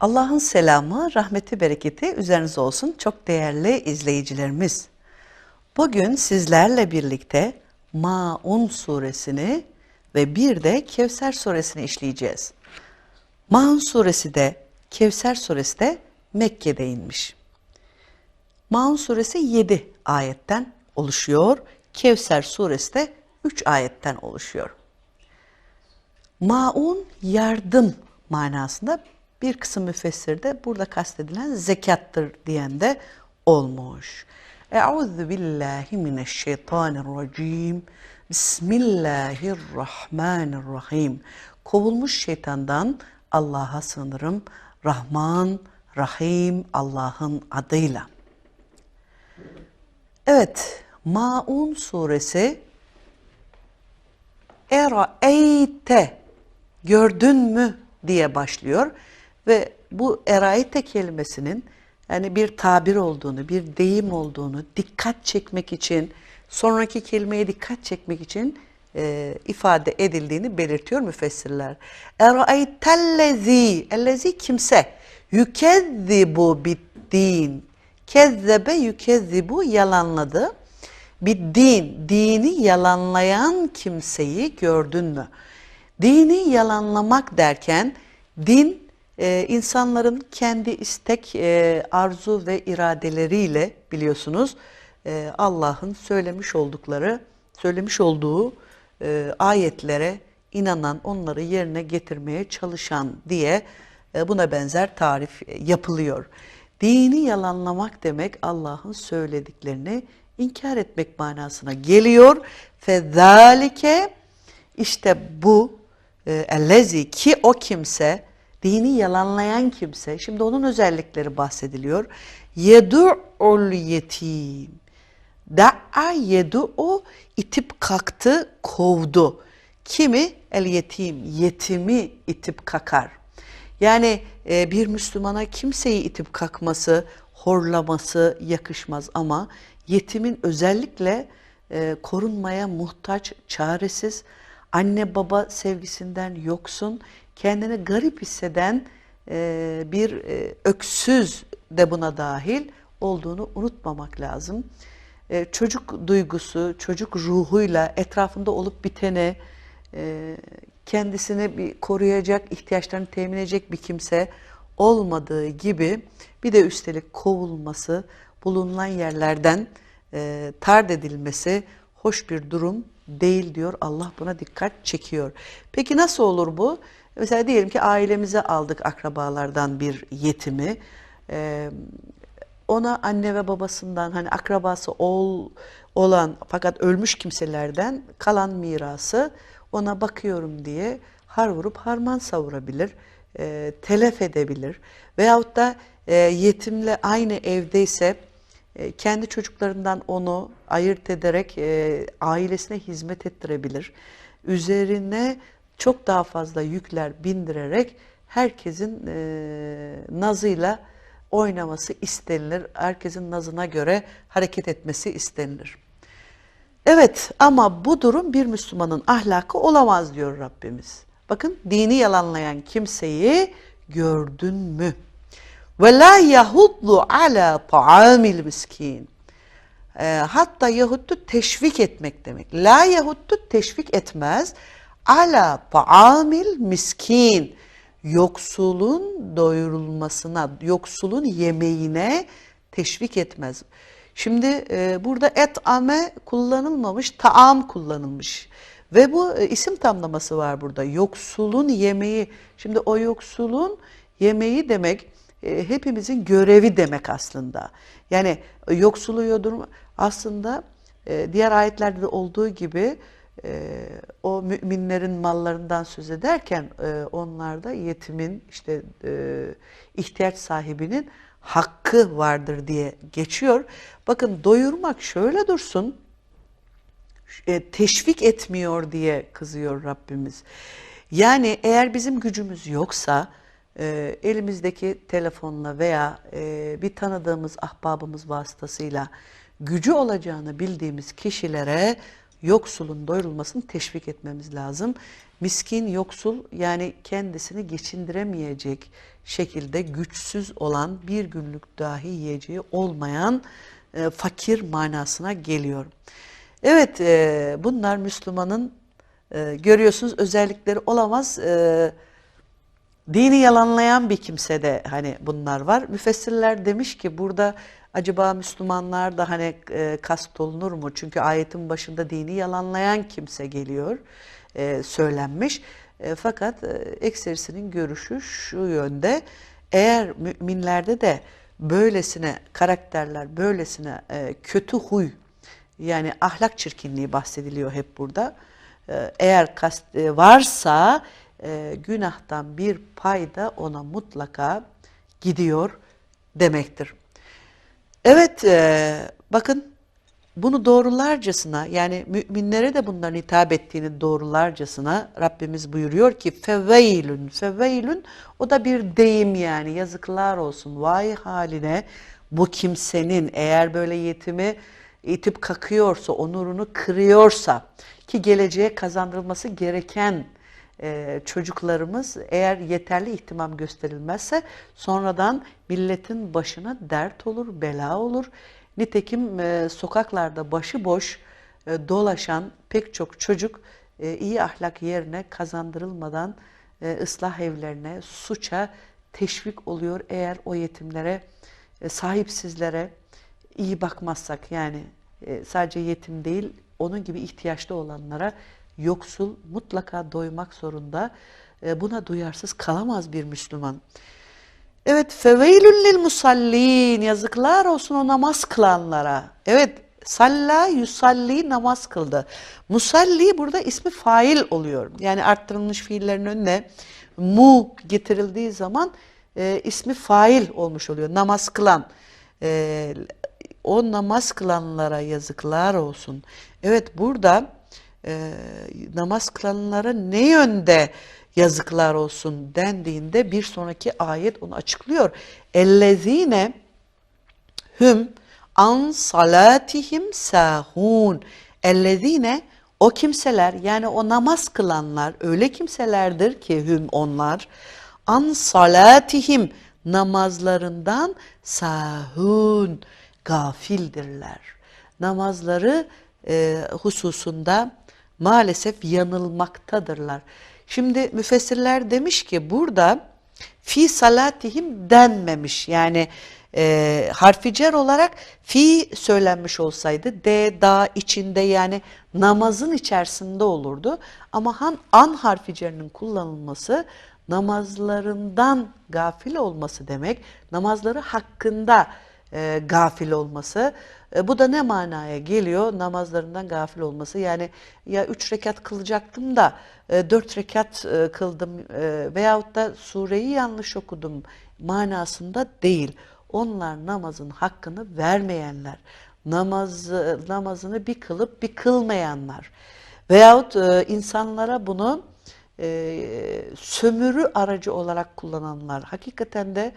Allah'ın selamı, rahmeti, bereketi üzerinize olsun çok değerli izleyicilerimiz. Bugün sizlerle birlikte Maun suresini ve bir de Kevser suresini işleyeceğiz. Maun suresi de Kevser suresi de Mekke'de inmiş. Maun suresi 7 ayetten oluşuyor. Kevser suresi de 3 ayetten oluşuyor. Maun yardım manasında bir kısım müfessirde burada kastedilen zekattır diyen de olmuş. Euzu billahi mineşşeytanirracim. Bismillahirrahmanirrahim. Kovulmuş şeytandan Allah'a sığınırım. Rahman, Rahim Allah'ın adıyla. Evet, Maun suresi Eraeyte gördün mü diye başlıyor ve bu eraite kelimesinin yani bir tabir olduğunu, bir deyim olduğunu dikkat çekmek için, sonraki kelimeye dikkat çekmek için e, ifade edildiğini belirtiyor müfessirler. Eraeytellezi, ellezi kimse, yükezzibu biddin, kezzebe yükezzibu yalanladı. Bir din, dini yalanlayan kimseyi gördün mü? Dini yalanlamak derken din e, insanların kendi istek, e, arzu ve iradeleriyle biliyorsunuz e, Allah'ın söylemiş oldukları, söylemiş olduğu e, ayetlere inanan, onları yerine getirmeye çalışan diye e, buna benzer tarif e, yapılıyor. Dini yalanlamak demek Allah'ın söylediklerini inkar etmek manasına geliyor. Fezalike işte bu e, ellezi ki o kimse dini yalanlayan kimse şimdi onun özellikleri bahsediliyor. Yedu'ul yetim. Da'a yedu'u itip kalktı, kovdu. Kimi? El yetim. Yetimi itip kakar. Yani e, bir Müslümana kimseyi itip kalkması, horlaması yakışmaz ama yetimin özellikle e, korunmaya muhtaç, çaresiz, anne baba sevgisinden yoksun, kendini garip hisseden e, bir e, öksüz de buna dahil olduğunu unutmamak lazım. E, çocuk duygusu, çocuk ruhuyla etrafında olup bitene, e, kendisini bir koruyacak, ihtiyaçlarını temin edecek bir kimse olmadığı gibi bir de üstelik kovulması, bulunan yerlerden e, tard edilmesi hoş bir durum değil diyor. Allah buna dikkat çekiyor. Peki nasıl olur bu? Mesela diyelim ki ailemize aldık akrabalardan bir yetimi. E, ona anne ve babasından hani akrabası ol, olan fakat ölmüş kimselerden kalan mirası ona bakıyorum diye har vurup harman savurabilir, e, telef edebilir. Veyahut da e, yetimle aynı evdeyse e, kendi çocuklarından onu ayırt ederek e, ailesine hizmet ettirebilir. Üzerine çok daha fazla yükler bindirerek herkesin e, nazıyla oynaması istenilir. Herkesin nazına göre hareket etmesi istenilir. Evet ama bu durum bir Müslümanın ahlakı olamaz diyor Rabbimiz. Bakın dini yalanlayan kimseyi gördün mü? Ve la yahuddu ala ta'amil miskin. Hatta yahuddu teşvik etmek demek. La yahuddu teşvik etmez. Ala ta'amil miskin. Yoksulun doyurulmasına, yoksulun yemeğine teşvik etmez. Şimdi e, burada et ame kullanılmamış, taam kullanılmış. Ve bu e, isim tamlaması var burada. Yoksulun yemeği. Şimdi o yoksulun yemeği demek e, hepimizin görevi demek aslında. Yani e, yoksulu yodurma aslında e, diğer ayetlerde de olduğu gibi e, o müminlerin mallarından söz ederken e, onlarda yetimin işte e, ihtiyaç sahibinin hakkı vardır diye geçiyor. Bakın doyurmak şöyle dursun e, teşvik etmiyor diye kızıyor Rabbimiz. Yani eğer bizim gücümüz yoksa e, elimizdeki telefonla veya e, bir tanıdığımız ahbabımız vasıtasıyla gücü olacağını bildiğimiz kişilere yoksulun doyurulmasını teşvik etmemiz lazım. Miskin, yoksul yani kendisini geçindiremeyecek şekilde güçsüz olan bir günlük dahi yiyeceği olmayan e, fakir manasına geliyor. Evet e, bunlar Müslümanın e, görüyorsunuz özellikleri olamaz. E, dini yalanlayan bir kimse de hani bunlar var. Müfessirler demiş ki burada acaba Müslümanlar da hani e, kast olunur mu? Çünkü ayetin başında dini yalanlayan kimse geliyor e, söylenmiş. E, fakat e, ekserisinin görüşü şu yönde. Eğer müminlerde de böylesine karakterler, böylesine e, kötü huy yani ahlak çirkinliği bahsediliyor hep burada. Ee, Eğer kast e, varsa e, günahtan bir payda ona mutlaka gidiyor demektir. Evet e, bakın bunu doğrularcasına yani müminlere de bunların hitap ettiğini doğrularcasına Rabbimiz buyuruyor ki feveylün feveylün o da bir deyim yani yazıklar olsun vay haline bu kimsenin eğer böyle yetimi itip kakıyorsa, onurunu kırıyorsa ki geleceğe kazandırılması gereken e, çocuklarımız eğer yeterli ihtimam gösterilmezse sonradan milletin başına dert olur, bela olur. Nitekim e, sokaklarda başıboş e, dolaşan pek çok çocuk e, iyi ahlak yerine kazandırılmadan ıslah evlerine, suça teşvik oluyor eğer o yetimlere, sahipsizlere, iyi bakmazsak yani sadece yetim değil onun gibi ihtiyaçlı olanlara yoksul mutlaka doymak zorunda. E, buna duyarsız kalamaz bir Müslüman. Evet feveylün lil musallin yazıklar olsun o namaz kılanlara. Evet salla yusalli namaz kıldı. Musalli burada ismi fail oluyor. Yani arttırılmış fiillerin önüne mu getirildiği zaman e, ismi fail olmuş oluyor. Namaz kılan. E, o namaz kılanlara yazıklar olsun. Evet burada e, namaz kılanlara ne yönde yazıklar olsun dendiğinde bir sonraki ayet onu açıklıyor. Ellezine hüm an salatihim sahun. Ellezine o kimseler yani o namaz kılanlar öyle kimselerdir ki hüm onlar an salatihim namazlarından sahun gafildirler. Namazları e, hususunda maalesef yanılmaktadırlar. Şimdi müfessirler demiş ki burada fi salatihim denmemiş. Yani e, harfi cer olarak fi söylenmiş olsaydı de da içinde yani namazın içerisinde olurdu. Ama han, an harfi cerinin kullanılması namazlarından gafil olması demek. Namazları hakkında e, gafil olması. E, bu da ne manaya geliyor? Namazlarından gafil olması. Yani ya üç rekat kılacaktım da e, dört rekat e, kıldım e, veyahut da sureyi yanlış okudum manasında değil. Onlar namazın hakkını vermeyenler. Namaz, namazını bir kılıp bir kılmayanlar. Veyahut e, insanlara bunu e, sömürü aracı olarak kullananlar. Hakikaten de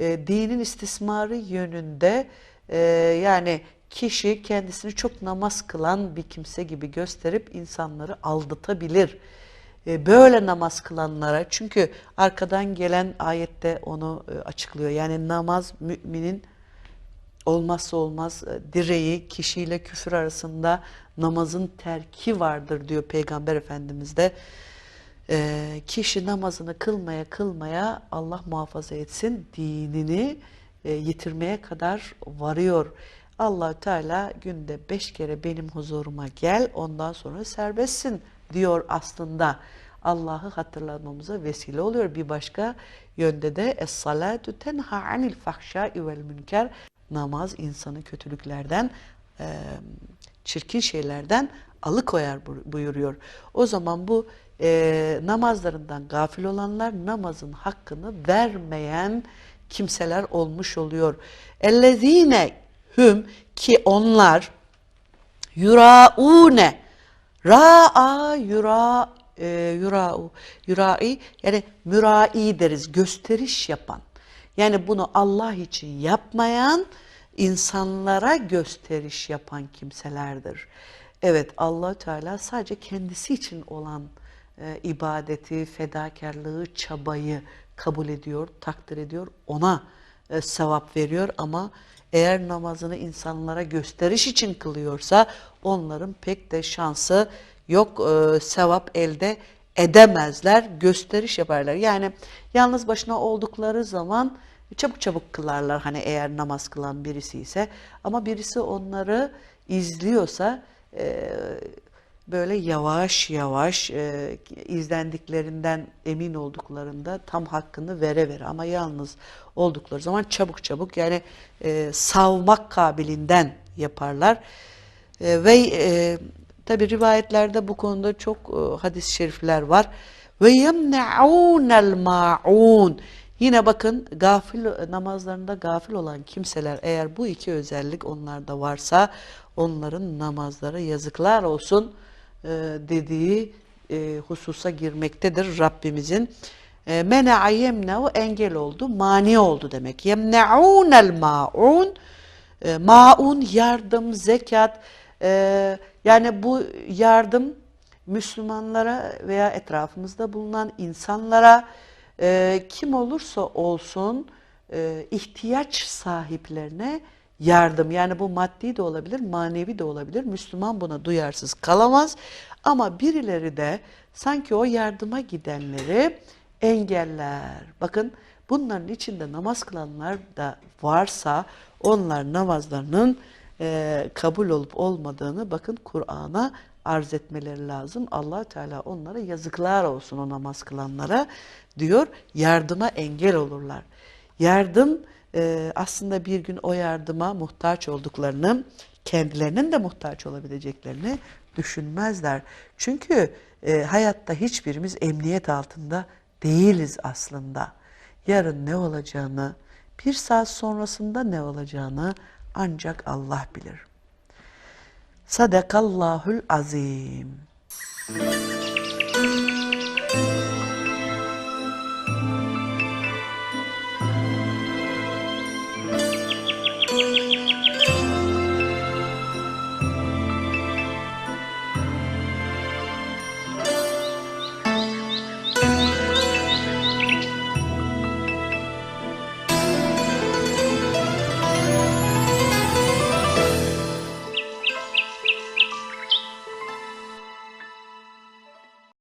e, dinin istismarı yönünde e, yani kişi kendisini çok namaz kılan bir kimse gibi gösterip insanları aldatabilir. E, böyle namaz kılanlara çünkü arkadan gelen ayette onu e, açıklıyor. Yani namaz müminin olmazsa olmaz e, direği kişiyle küfür arasında namazın terki vardır diyor Peygamber Efendimiz de. E, kişi namazını kılmaya kılmaya Allah muhafaza etsin dinini e, yitirmeye kadar varıyor. allah Teala günde beş kere benim huzuruma gel ondan sonra serbestsin diyor aslında. Allah'ı hatırlamamıza vesile oluyor. Bir başka yönde de es-salatu tenha anil fahşai vel münker. Namaz insanı kötülüklerden e, çirkin şeylerden alıkoyar bu- buyuruyor. O zaman bu e, namazlarından gafil olanlar namazın hakkını vermeyen kimseler olmuş oluyor. Ellezine hüm ki onlar yuraune ra'a yura e, yura'u yurai yani mürai deriz gösteriş yapan. Yani bunu Allah için yapmayan insanlara gösteriş yapan kimselerdir. Evet Allah Teala sadece kendisi için olan e, ibadeti, fedakarlığı, çabayı kabul ediyor, takdir ediyor. Ona e, sevap veriyor ama eğer namazını insanlara gösteriş için kılıyorsa onların pek de şansı yok e, sevap elde edemezler, gösteriş yaparlar. Yani yalnız başına oldukları zaman çabuk çabuk kılarlar hani eğer namaz kılan birisi ise ama birisi onları izliyorsa böyle yavaş yavaş e, izlendiklerinden emin olduklarında tam hakkını vere vere ama yalnız oldukları zaman çabuk çabuk yani e, savmak kabilinden yaparlar. E, ve e, tabi rivayetlerde bu konuda çok e, hadis-i şerifler var. Ve yemne'ûnel ma'un. Yine bakın gafil namazlarında gafil olan kimseler eğer bu iki özellik onlarda varsa onların namazları yazıklar olsun dediği e, hususa girmektedir Rabbimizin. E, Mena'a yemne'u engel oldu, mani oldu demek. Yemne'ûnel ma'un e, maun yardım, zekat e, yani bu yardım Müslümanlara veya etrafımızda bulunan insanlara e, kim olursa olsun e, ihtiyaç sahiplerine yardım yani bu maddi de olabilir manevi de olabilir Müslüman buna duyarsız kalamaz ama birileri de sanki o yardıma gidenleri engeller. Bakın bunların içinde namaz kılanlar da varsa onlar namazlarının e, kabul olup olmadığını bakın Kur'an'a arz etmeleri lazım. allah Teala onlara yazıklar olsun o namaz kılanlara diyor. Yardıma engel olurlar. Yardım e, aslında bir gün o yardıma muhtaç olduklarını, kendilerinin de muhtaç olabileceklerini düşünmezler. Çünkü e, hayatta hiçbirimiz emniyet altında değiliz aslında. Yarın ne olacağını, bir saat sonrasında ne olacağını ancak Allah bilir. Sadakallahul azim.